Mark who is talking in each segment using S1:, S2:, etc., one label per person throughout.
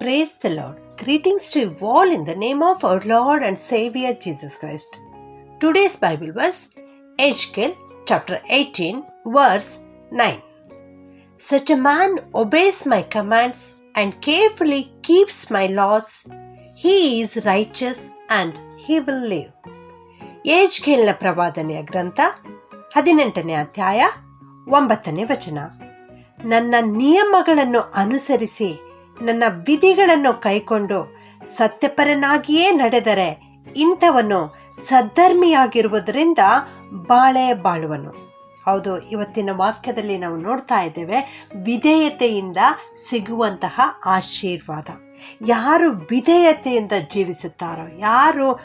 S1: Praise the Lord. Greetings to you all in the name of our Lord and Savior Jesus Christ. Today's Bible verse, Ezekiel chapter 18, verse 9. Such a man obeys my commands and carefully keeps my laws. He is righteous and he will live. ಏಜ್ಕೇಲ್ನ ಪ್ರವಾದನೆಯ ಗ್ರಂಥ ಹದಿನೆಂಟನೇ ಅಧ್ಯಾಯ ಒಂಬತ್ತನೇ ವಚನ ನನ್ನ ನಿಯಮಗಳನ್ನು ಅನುಸರಿಸಿ ನನ್ನ ವಿಧಿಗಳನ್ನು ಕೈಕೊಂಡು ಸತ್ಯಪರನಾಗಿಯೇ ನಡೆದರೆ ಇಂಥವನು ಸದ್ಧರ್ಮಿಯಾಗಿರುವುದರಿಂದ ಬಾಳೆ ಬಾಳುವನು. ಹೌದು, ಇವತ್ತಿನ ವಾಕ್ಯದಲ್ಲಿ ನಾವು ನೋಡ್ತಾ ಇದ್ದೇವೆ, ವಿಧೇಯತೆಯಿಂದ ಸಿಗುವಂತಹ ಆಶೀರ್ವಾದ. ಯಾರು ವಿಧೇಯತೆಯಿಂದ ಜೀವಿಸುತ್ತಾರೋ, ಯಾರು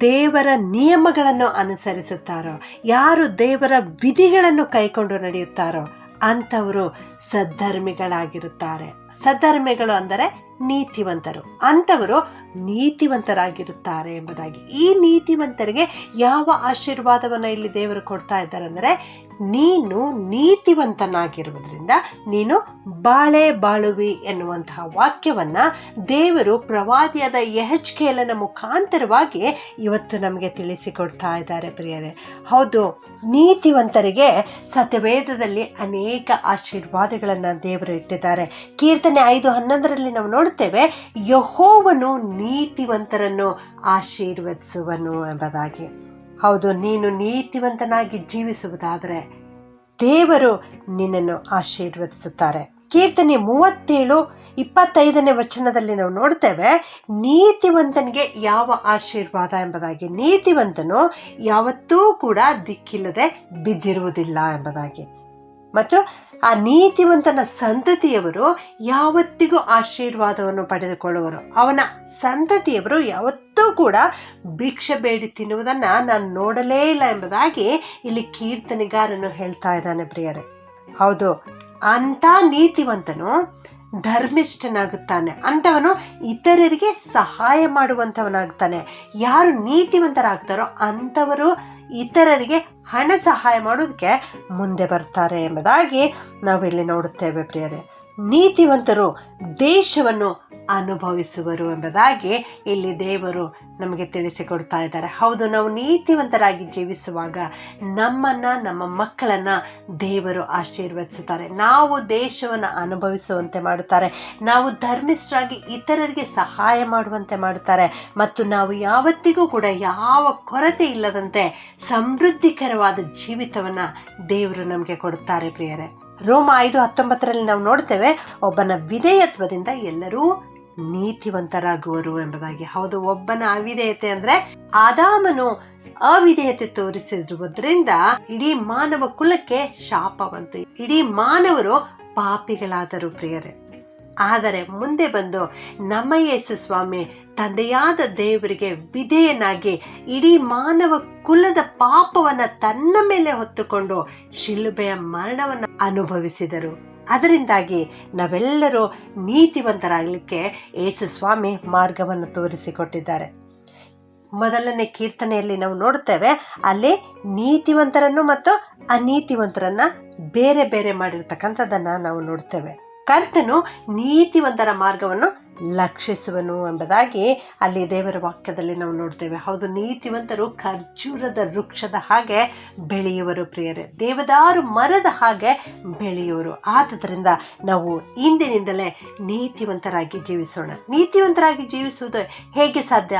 S1: ದೇವರ ನಿಯಮಗಳನ್ನು ಅನುಸರಿಸುತ್ತಾರೋ, ಯಾರು ದೇವರ ವಿಧಿಗಳನ್ನು ಕೈಕೊಂಡು ನಡೆಯುತ್ತಾರೋ, ಅಂಥವರು ಸದ್ಧರ್ಮಿಗಳಾಗಿರುತ್ತಾರೆ. ಸದ್ಧರ್ಮಿಗಳು ಅಂದರೆ ನೀತಿವಂತರು. ಅಂಥವರು ನೀತಿವಂತರಾಗಿರುತ್ತಾರೆ ಎಂಬುದಾಗಿ. ಈ ನೀತಿವಂತರಿಗೆ ಯಾವ ಆಶೀರ್ವಾದವನ್ನು ಇಲ್ಲಿ ದೇವರು ಕೊಡ್ತಾ ಇದ್ದಾರೆ ಅಂದರೆ ನೀನು ನೀತಿವಂತನಾಗಿರುವುದರಿಂದ ನೀನು ಬಾಳೆ ಬಾಳುವಿ ಎನ್ನುವಂತಹ ವಾಕ್ಯವನ್ನ ದೇವರು ಪ್ರವಾದಿಯಾದ ಯಹಚ್ಕೇಲನ ಮುಖಾಂತರವಾಗಿ ಇವತ್ತು ನಮಗೆ ತಿಳಿಸಿಕೊಡ್ತಾ ಇದ್ದಾರೆ ಪ್ರಿಯರೇ. ಹೌದು, ನೀತಿವಂತರಿಗೆ ಸತ್ಯವೇದದಲ್ಲಿ ಅನೇಕ ಆಶೀರ್ವಾದಗಳನ್ನು ದೇವರು ಇಟ್ಟಿದ್ದಾರೆ. ಕೀರ್ತನೆ ಐದು ಹನ್ನೊಂದರಲ್ಲಿ ನಾವು ನೋಡ್ತೇವೆ ಯಹೋವನು ನೀತಿವಂತರನ್ನು ಆಶೀರ್ವದಿಸುವನು ಎಂಬುದಾಗಿ. ಹೌದು, ನೀನು ನೀತಿವಂತನಾಗಿ ಜೀವಿಸುವುದಾದರೆ ದೇವರು ನಿನ್ನನ್ನು ಆಶೀರ್ವದಿಸುತ್ತಾರೆ. ಕೀರ್ತನೆ ಮೂವತ್ತೇಳು, ಇಪ್ಪತ್ತೈದನೇ ವಚನದಲ್ಲಿ ನಾವು ನೋಡ್ತೇವೆ, ನೀತಿವಂತನಿಗೆ ಯಾವ ಆಶೀರ್ವಾದ ಎಂಬುದಾಗಿ. ನೀತಿವಂತನು ಯಾವತ್ತೂ ಕೂಡ ದಿಕ್ಕಿಲ್ಲದೆ ಬಿದ್ದಿರುವುದಿಲ್ಲ ಎಂಬುದಾಗಿ. ಮತ್ತು ಆ ನೀತಿವಂತನ ಸಂತತಿಯವರು ಯಾವತ್ತಿಗೂ ಆಶೀರ್ವಾದವನ್ನು ಪಡೆದುಕೊಳ್ಳುವರು. ಅವನ ಸಂತತಿಯವರು ಯಾವತ್ತೂ ಕೂಡ ಭಿಕ್ಷೆ ಬೇಡಿ ತಿನ್ನುವುದನ್ನು ನಾನು ನೋಡಲೇ ಇಲ್ಲ ಎಂಬುದಾಗಿ ಇಲ್ಲಿ ಕೀರ್ತನೆಗಾರನು ಹೇಳ್ತಾ ಇದ್ದಾನೆ ಪ್ರಿಯರೇ. ಹೌದು, ಅಂಥ ನೀತಿವಂತನು ಧರ್ಮಿಷ್ಠನಾಗುತ್ತಾನೆ. ಅಂಥವನು ಇತರರಿಗೆ ಸಹಾಯ ಮಾಡುವಂಥವನಾಗ್ತಾನೆ. ಯಾರು ನೀತಿವಂತರಾಗ್ತಾರೋ ಅಂಥವರು ಇತರರಿಗೆ ಹಣ ಸಹಾಯ ಮಾಡೋದಕ್ಕೆ ಮುಂದೆ ಬರ್ತಾರೆ ಎಂಬುದಾಗಿ ನಾವಿಲ್ಲಿ ನೋಡುತ್ತೇವೆ ಪ್ರಿಯರೇ. ನೀತಿವಂತರು ದೇಶವನ್ನು ಅನುಭವಿಸುವರು ಎಂಬುದಾಗಿ ಇಲ್ಲಿ ದೇವರು ನಮಗೆ ತಿಳಿಸಿಕೊಡ್ತಾ ಇದ್ದಾರೆ. ಹೌದು, ನಾವು ನೀತಿವಂತರಾಗಿ ಜೀವಿಸುವಾಗ ನಮ್ಮನ್ನು, ನಮ್ಮ ಮಕ್ಕಳನ್ನು ದೇವರು ಆಶೀರ್ವದಿಸುತ್ತಾರೆ. ನಾವು ದೇಶವನ್ನು ಅನುಭವಿಸುವಂತೆ ಮಾಡುತ್ತಾರೆ. ನಾವು ಧರ್ಮಿಷ್ಠರಾಗಿ ಇತರರಿಗೆ ಸಹಾಯ ಮಾಡುವಂತೆ ಮಾಡುತ್ತಾರೆ. ಮತ್ತು ನಾವು ಯಾವತ್ತಿಗೂ ಕೂಡ ಯಾವ ಕೊರತೆ ಇಲ್ಲದಂತೆ ಸಮೃದ್ಧಿಕರವಾದ ಜೀವಿತವನ್ನು ದೇವರು ನಮಗೆ ಕೊಡುತ್ತಾರೆ ಪ್ರಿಯರೇ. ರೋಮ ಐದು ಹತ್ತೊಂಬತ್ತರಲ್ಲಿ ನಾವು ನೋಡ್ತೇವೆ, ಒಬ್ಬನ ವಿಧೇಯತ್ವದಿಂದ ಎಲ್ಲರೂ ನೀತಿವಂತರಾಗುವರು ಎಂಬುದಾಗಿ. ಹೌದು, ಒಬ್ಬನ ಅವಿಧೇಯತೆ ಅಂದ್ರೆ ಆದಾಮನು ಅವಿಧೇಯತೆ ತೋರಿಸಿರುವುದರಿಂದ ಇಡೀ ಮಾನವ ಕುಲಕ್ಕೆ ಶಾಪ ಬಂತು. ಇಡೀ ಮಾನವರು ಪಾಪಿಗಳಾದರು ಪ್ರಿಯರೇ. ಆದರೆ ಮುಂದೆ ಬಂದು ನಮ್ಮ ಯೇಸು ಸ್ವಾಮಿ ತಂದೆಯಾದ ದೇವರಿಗೆ ವಿಧೇಯನಾಗಿ ಇಡೀ ಮಾನವ ಕುಲದ ಪಾಪವನ್ನ ತನ್ನ ಮೇಲೆ ಹೊತ್ತುಕೊಂಡು ಶಿಲುಬೆಯ ಮರಣವನ್ನು ಅನುಭವಿಸಿದರು. ಅದರಿಂದಾಗಿ ನಾವೆಲ್ಲರೂ ನೀತಿವಂತರಾಗಲಿಕ್ಕೆ ಯೇಸು ಸ್ವಾಮಿ ಮಾರ್ಗವನ್ನು ತೋರಿಸಿಕೊಟ್ಟಿದ್ದಾರೆ. ಮೊದಲನೇ ಕೀರ್ತನೆಯಲ್ಲಿ ನಾವು ನೋಡ್ತೇವೆ ಅಲ್ಲಿ ನೀತಿವಂತರನ್ನು ಮತ್ತು ಅನೀತಿವಂತರನ್ನ ಬೇರೆ ಬೇರೆ ಮಾಡಿರ್ತಕ್ಕಂಥದ್ದನ್ನು ನಾವು ನೋಡ್ತೇವೆ ಕರ್ತನು ನೀತಿವಂತರ ಮಾರ್ಗವನ್ನು ಲಕ್ಷಿಸುವನು ಎಂಬುದಾಗಿ ಅಲ್ಲಿ ದೇವರ ವಾಕ್ಯದಲ್ಲಿ ನಾವು ನೋಡ್ತೇವೆ. ಹೌದು, ನೀತಿವಂತರು ಖರ್ಜೂರದ ವೃಕ್ಷದ ಹಾಗೆ ಬೆಳೆಯುವರು ಪ್ರಿಯರೇ. ದೇವದಾರು ಮರದ ಹಾಗೆ ಬೆಳೆಯುವರು. ಆದ್ದರಿಂದ ನಾವು ಇಂದಿನಿಂದಲೇ ನೀತಿವಂತರಾಗಿ ಜೀವಿಸೋಣ. ನೀತಿವಂತರಾಗಿ ಜೀವಿಸುವುದು ಹೇಗೆ ಸಾಧ್ಯ?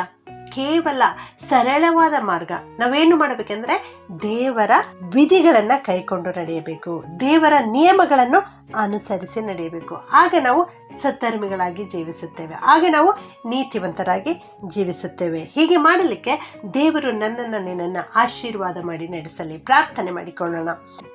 S1: ಕೇವಲ ಸರಳವಾದ ಮಾರ್ಗ. ನಾವೇನು ಮಾಡಬೇಕೆಂದ್ರೆ ದೇವರ ವಿಧಿಗಳನ್ನು ಕೈಕೊಂಡು ನಡೆಯಬೇಕು. ದೇವರ ನಿಯಮಗಳನ್ನು ಅನುಸರಿಸಿ ನಡೆಯಬೇಕು. ಆಗ ನಾವು ಸದ್ಧರ್ಮಿಗಳಾಗಿ ಜೀವಿಸುತ್ತೇವೆ. ಆಗ ನಾವು ನೀತಿವಂತರಾಗಿ ಜೀವಿಸುತ್ತೇವೆ. ಹೀಗೆ ಮಾಡಲಿಕ್ಕೆ ದೇವರು ನನ್ನನ್ನು ನಿನ್ನನ್ನು ಆಶೀರ್ವಾದ ಮಾಡಿ ನಡೆಸಲಿ. ಪ್ರಾರ್ಥನೆ ಮಾಡಿಕೊಳ್ಳೋಣ.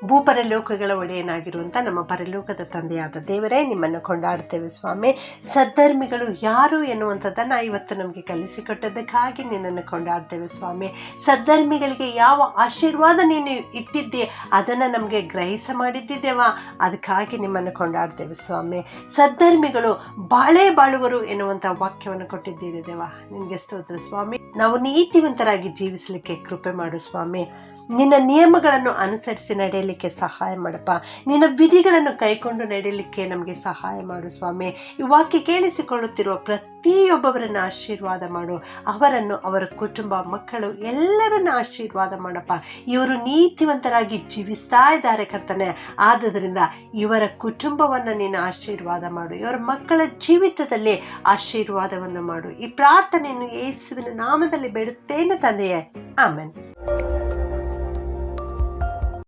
S1: ಭೂಪರಲೋಕಗಳ ಒಡೆಯನಾಗಿರುವಂಥ ನಮ್ಮ ಪರಲೋಕದ ತಂದೆಯಾದ ದೇವರೇ, ನಿಮ್ಮನ್ನು ಕೊಂಡಾಡುತ್ತೇವೆ ಸ್ವಾಮಿ. ಸದ್ಧರ್ಮಿಗಳು ಯಾರು ಎನ್ನುವಂಥದ್ದನ್ನು ಇವತ್ತು ನಮಗೆ ಕಲಿಸಿಕೊಟ್ಟದ್ದಕ್ಕಾಗಿ ನಿನ್ನನ್ನು ಕೊಂಡಾಡ್ತೇವೆ ಸ್ವಾಮಿ. ಸದ್ಧರ್ಮಿಗಳಿಗೆ ಯಾವ ಆಶೀರ್ವಾದ ನೀನು ಇಟ್ಟಿದ್ದೆ, ಅದನ್ನು ನಮಗೆ ಗ್ರಹಿಸ ಮಾಡಿದ್ದಿದ್ದೇವಾ ಅದಕ್ಕಾಗಿ ನಿಮ್ಮನ್ನು ಕೊಂಡಾಡ್ತೇವೆ ಸ್ವಾಮಿ. ಸದ್ಧರ್ಮಿಗಳು ಬಾಳೆ ಬಾಳುವರು ಎನ್ನುವಂಥ ವಾಕ್ಯವನ್ನು ಕೊಟ್ಟಿದ್ದೀರಿ ದೇವ. ನಿನಗೆ ಸ್ತೋತ್ರ ಸ್ವಾಮಿ. ನಾವು ನೀತಿವಂತರಾಗಿ ಜೀವಿಸಲಿಕ್ಕೆ ಕೃಪೆ ಮಾಡು ಸ್ವಾಮಿ. ನಿನ್ನ ನಿಯಮಗಳನ್ನು ಅನುಸರಿಸಿ ನಡೆಯಲಿಕ್ಕೆ ಸಹಾಯ ಮಾಡಪ್ಪ. ನಿನ್ನ ವಿಧಿಗಳನ್ನು ಕೈಕೊಂಡು ನಡೆಯಲಿಕ್ಕೆ ನಮಗೆ ಸಹಾಯ ಮಾಡು ಸ್ವಾಮಿ. ಈ ವಾಕ್ಯ ಕೇಳಿಸಿಕೊಳ್ಳುತ್ತಿರುವ ಪ್ರತಿಯೊಬ್ಬವರನ್ನು ಆಶೀರ್ವಾದ ಮಾಡು. ಅವರನ್ನು ಅವರ ಕುಟುಂಬ, ಮಕ್ಕಳು ಎಲ್ಲರನ್ನು ಆಶೀರ್ವಾದ ಮಾಡಪ್ಪ. ಇವರು ನೀತಿವಂತರಾಗಿ ಜೀವಿಸ್ತಾ ಇದ್ದಾರೆ ಕರ್ತನೆ. ಆದ್ದರಿಂದ ಇವರ ಕುಟುಂಬವನ್ನು ನೀನು ಆಶೀರ್ವಾದ ಮಾಡು. ಇವರ ಮಕ್ಕಳ ಜೀವಿತದಲ್ಲಿ ಆಶೀರ್ವಾದವನ್ನು ಮಾಡು. ಈ ಪ್ರಾರ್ಥನೆಯನ್ನು ಯೇಸುವಿನ ನಾಮದಲ್ಲಿ ಬೇಡುತ್ತೇನೆ ತಂದೆಯೇ. ಆಮೇನ್.